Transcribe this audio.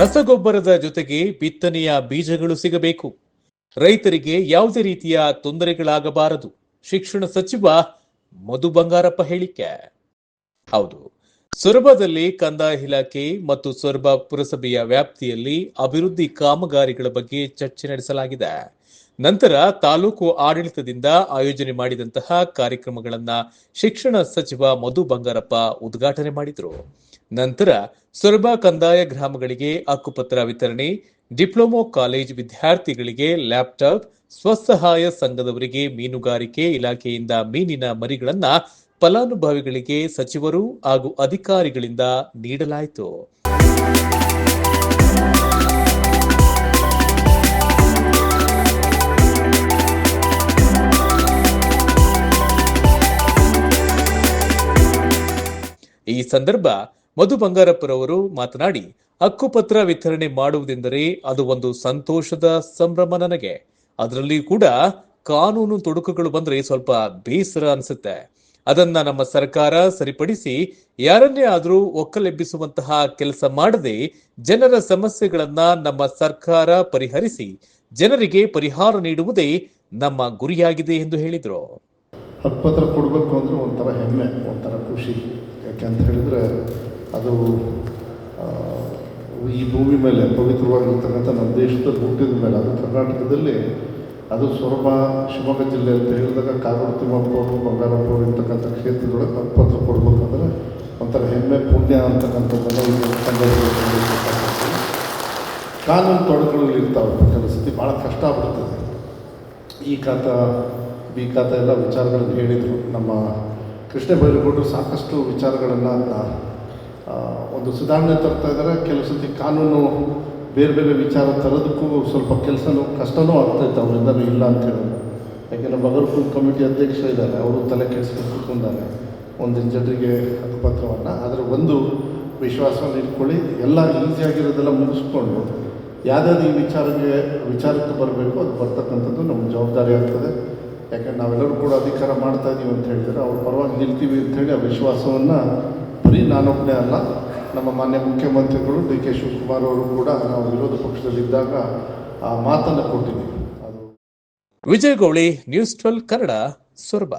ರಸಗೊಬ್ಬರದ ಜೊತೆಗೆ ಬಿತ್ತನೆಯ ಬೀಜಗಳು ಸಿಗಬೇಕು. ರೈತರಿಗೆ ಯಾವುದೇ ರೀತಿಯ ತೊಂದರೆಗಳಾಗಬಾರದು. ಶಿಕ್ಷಣ ಸಚಿವ ಮಧು ಬಂಗಾರಪ್ಪ ಹೇಳಿಕೆ. ಹೌದು. ಸೊರಬದಲ್ಲಿ ಕಂದಾಯ ಇಲಾಖೆ ಮತ್ತು ಸೊರಬ ಪುರಸಭೆಯ ವ್ಯಾಪ್ತಿಯಲ್ಲಿ ಅಭಿವೃದ್ಧಿ ಕಾಮಗಾರಿಗಳ ಬಗ್ಗೆ ಚರ್ಚೆ ನಡೆಸಲಾಗಿದೆ. ನಂತರ ತಾಲೂಕು ಆಡಳಿತದಿಂದ ಆಯೋಜನೆ ಮಾಡಿದಂತಹ ಕಾರ್ಯಕ್ರಮಗಳನ್ನು ಶಿಕ್ಷಣ ಸಚಿವ ಮಧು ಬಂಗಾರಪ್ಪ ಉದ್ಘಾಟನೆ ಮಾಡಿದರು. ನಂತರ ಸೊರಬ ಕಂದಾಯ ಗ್ರಾಮಗಳಿಗೆ ಹಕ್ಕುಪತ್ರ ವಿತರಣೆ, ಡಿಪ್ಲೊಮೊ ಕಾಲೇಜ್ ವಿದ್ಯಾರ್ಥಿಗಳಿಗೆ ಲ್ಯಾಪ್ಟಾಪ್, ಸ್ವಸಹಾಯ ಸಂಘದವರಿಗೆ ಮೀನುಗಾರಿಕೆ ಇಲಾಖೆಯಿಂದ ಮೀನಿನ ಮರಿಗಳನ್ನ ಫಲಾನುಭವಿಗಳಿಗೆ ಸಚಿವರು ಹಾಗೂ ಅಧಿಕಾರಿಗಳಿಂದ ನೀಡಲಾಯಿತು. ಈ ಸಂದರ್ಭ ಮಧು ಬಂಗಾರಪ್ಪರವರು ಮಾತನಾಡಿ, ಹಕ್ಕುಪತ್ರ ವಿತರಣೆ ಮಾಡುವುದೆಂದರೆ ಅದು ಒಂದು ಸಂತೋಷದ ಸಂಭ್ರಮ ನನಗೆ. ಅದರಲ್ಲಿ ಕೂಡ ಕಾನೂನು ತೊಡಕುಗಳು ಬಂದ್ರೆ ಸ್ವಲ್ಪ ಬೇಸರ ಅನಿಸುತ್ತೆ. ಅದನ್ನ ನಮ್ಮ ಸರ್ಕಾರ ಸರಿಪಡಿಸಿ ಯಾರನ್ನೇ ಆದರೂ ಒಕ್ಕಲೆಬ್ಬಿಸುವಂತಹ ಕೆಲಸ ಮಾಡದೆ ಜನರ ಸಮಸ್ಯೆಗಳನ್ನ ನಮ್ಮ ಸರ್ಕಾರ ಪರಿಹರಿಸಿ ಜನರಿಗೆ ಪರಿಹಾರ ನೀಡುವುದೇ ನಮ್ಮ ಗುರಿಯಾಗಿದೆ ಎಂದು ಹೇಳಿದರು. ಹತ್ಪತ್ರ ಕೊಡಬೇಕು ಅಂದರೆ ಒಂಥರ ಹೆಮ್ಮೆ, ಒಂಥರ ಖುಷಿ. ಯಾಕೆ ಅಂತ ಹೇಳಿದ್ರೆ ಅದು ಈ ಭೂಮಿ ಮೇಲೆ, ಪವಿತ್ರವಾಗಿರ್ತಕ್ಕಂಥ ನಮ್ಮ ದೇಶದಲ್ಲಿ ಹುಟ್ಟಿದ ಮೇಲೆ, ಅದು ಕರ್ನಾಟಕದಲ್ಲಿ ಅದು ಸ್ವರೂಪ ಶಿವಮೊಗ್ಗ ಜಿಲ್ಲೆ ಅಂತ ಹೇಳಿದಾಗ ಕಾಗೋಡು ತಿಮ್ಮಪ್ಪವರು ಬಂಗಾರಪ್ಪವರು ಇರ್ತಕ್ಕಂಥ ಕ್ಷೇತ್ರದೊಳಗೆ ಪತ್ರ ಕೊಡ್ಬೇಕಂದ್ರೆ ಒಂಥರ ಹೆಮ್ಮೆ, ಪುಣ್ಯ ಅಂತಕ್ಕಂಥದ್ದನ್ನು ಕಾನೂನು ತೊಡಕುಗಳು ಇರ್ತಾವೆ ಕೆಲವು ಸತಿ ಭಾಳ ಕಷ್ಟ ಆಗ್ಬಿಡ್ತದೆ. ಈ ಖಾತ ಬಿ ಖಾತ ಎಲ್ಲ ವಿಚಾರಗಳನ್ನು ಹೇಳಿದರು ನಮ್ಮ ಕೃಷ್ಣ ಬೈರೇಗೌಡರು. ಸಾಕಷ್ಟು ವಿಚಾರಗಳನ್ನು ಒಂದು ಸುಧಾರಣೆ ತರ್ತಾ ಇದ್ದಾರೆ. ಕೆಲವು ಸತಿ ಕಾನೂನು ಬೇರೆ ಬೇರೆ ವಿಚಾರ ತರೋದಕ್ಕೂ ಸ್ವಲ್ಪ ಕೆಲಸನೂ ಕಷ್ಟನೂ ಆಗ್ತಾಯಿತ್ತು ಅವರಿಂದ ಇಲ್ಲ ಅಂತ ಹೇಳೋದು ಯಾಕೆಂದರೆ ಬಗರ್ಪುರ್ ಕಮಿಟಿ ಅಧ್ಯಕ್ಷ ಇದ್ದಾರೆ, ಅವರು ತಲೆ ಕೆಡಿಸ್ಕೊಂಡು ಕೂತ್ಕೊಂಡಾರೆ. ಒಂದಿನ ಜನರಿಗೆ ಹಕ್ಕುಪತ್ರವನ್ನು ಆದರೆ ಒಂದು ವಿಶ್ವಾಸವನ್ನು ಇಟ್ಕೊಳ್ಳಿ, ಎಲ್ಲ ಈಸಿಯಾಗಿರೋದೆಲ್ಲ ಮುಗಿಸ್ಕೊಂಡು ಯಾವ್ದಾದ್ರು ಈ ವಿಚಾರಕ್ಕೆ ವಿಚಾರಕ್ಕೆ ಬರಬೇಕು ಅದು ಬರ್ತಕ್ಕಂಥದ್ದು ನಮ್ಮ ಜವಾಬ್ದಾರಿ ಆಗ್ತದೆ. ಯಾಕಂದ್ರೆ ನಾವೆಲ್ಲರೂ ಕೂಡ ಅಧಿಕಾರ ಮಾಡ್ತಾ ಇದ್ದೀವಿ ಅಂತ ಹೇಳಿದರೆ, ಅವ್ರ ಪರವಾಗಿ ನಿಲ್ತೀವಿ ಅಂತೇಳಿ ಆ ವಿಶ್ವಾಸವನ್ನು ಬರೀ ನಾನೊಬ್ಬನೇ ಅಲ್ಲ ನಮ್ಮ ಮಾನ್ಯ ಮುಖ್ಯಮಂತ್ರಿಗಳು ಡಿ ಕೆ ಶಿವಕುಮಾರ್ ಅವರು ಕೂಡ ನಾವು ವಿರೋಧ ಪಕ್ಷದಲ್ಲಿದ್ದಾಗ ಆ ಮಾತನ್ನು ಕೊಟ್ಟಿದ್ದೀವಿ. Vijay Gowli news twelve Kannada Soraba